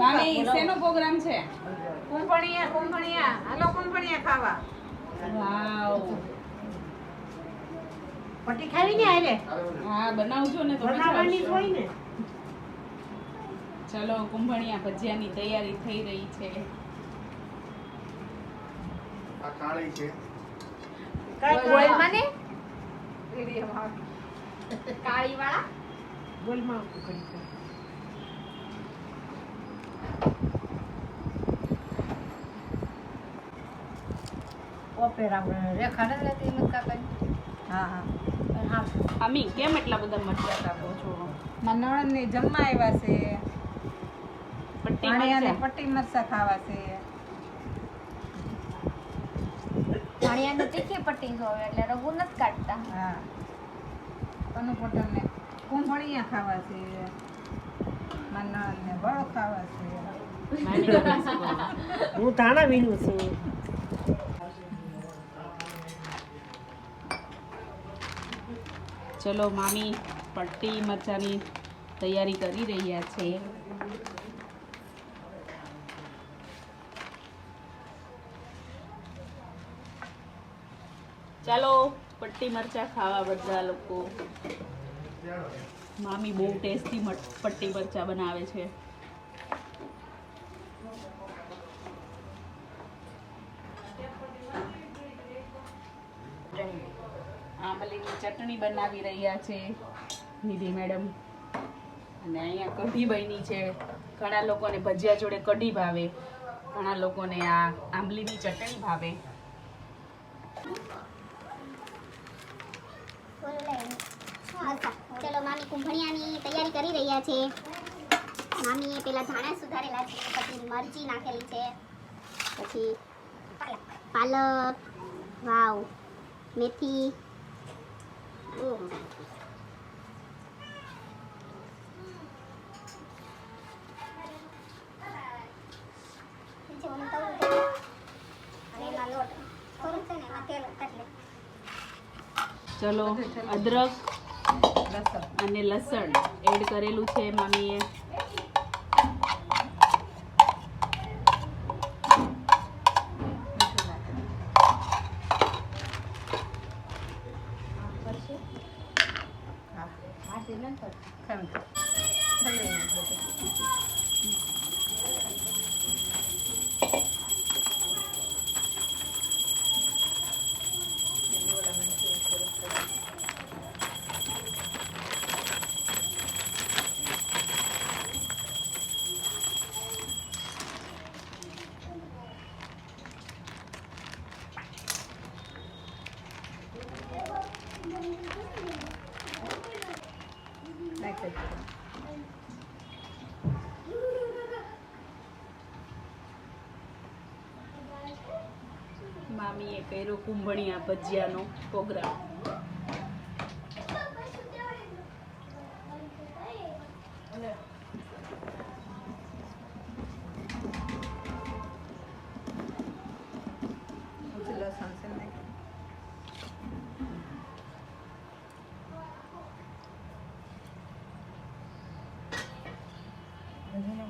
મામી શેનો પ્રોગ્રામ છે. કુંભણિયા કુંભણિયા. હાલો કુંભણિયા ખાવા. વાવ. પટી ખાવી ને આરે હા બનાવજો ને તો બનાવવાની હોય ને. ચલો કુંભણિયા ભજીયાની તૈયારી થઈ રહી છે. આ કાળી છે. કાળી મને. વિડીયોમાં કાળી વાળા આવતું કરી કેમ એટલા બધા મરચાં કાપો છો? જમવા આવ્યા છે. પટ્ટી પાણીયાને પટ્ટી મરચા ખાવા છે. ધાણિયાને તીખી પટ્ટી જોવે એટલે રઘુ નથી કાઢતા. હા. કનુપટનને કુંભળિયા ખાવા છે. હું તાણા વીણું છું. ચલો, મામી પટ્ટી મરચાની તૈયારી કરી રહ્યા છે. ચાલો, પટ્ટી મરચાં ખાવા બધા લોકો. મામી બહુ ટેસ્ટી પટ્ટી મરચાં બનાવે છે. આંબલીની ચટણી બનાવી રહ્યા છે નિધિ મેડમ. અને અહીંયા કઢી બની છે. ઘણા લોકોને ભજીયા જોડે કઢી ભાવે. ઘણા લોકોને આ આંબલીની ચટણી ભાવે. મામી કુંભણિયાની તૈયારી કરી રહ્યા છે. મામીએ પેલા ધાણા સુધારેલા છે, પછી મરચી નાખેલી છે, પછી પાલક, વાવ, મેથી ચલો, અદરક અને લસણ એડ કરેલું છે મમ્મીએ મીઠું નાખે દે. મામીએ કર્યો કુંભણિયા ભજીયાનો programme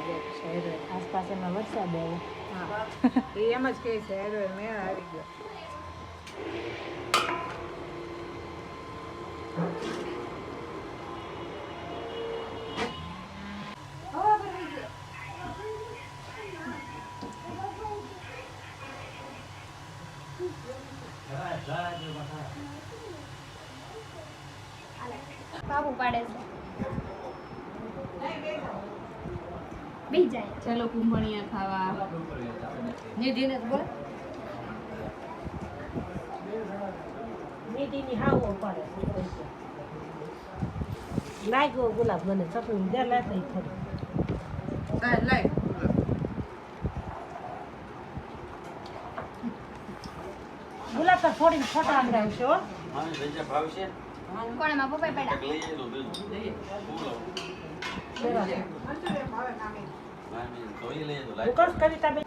જાય શહેર આસપાસ એમાં વરસાદ આવે હા એ એમ જ કહે છે હેરો મેળ આવી ગયો બાબુ પાડે છે બી જાય ચલો કુંભણિયા ખાવા. નિધિને બોલે. મીઠીની હાવો પડે લાગ્યો ગુલાબ મને ચટણી દે લાગે થોડી હા, તો થોડીને ફોટા અંગાવશે હો. કોણ એમાં પપ્પાએ પેડા હું કશ કવિતા બેન.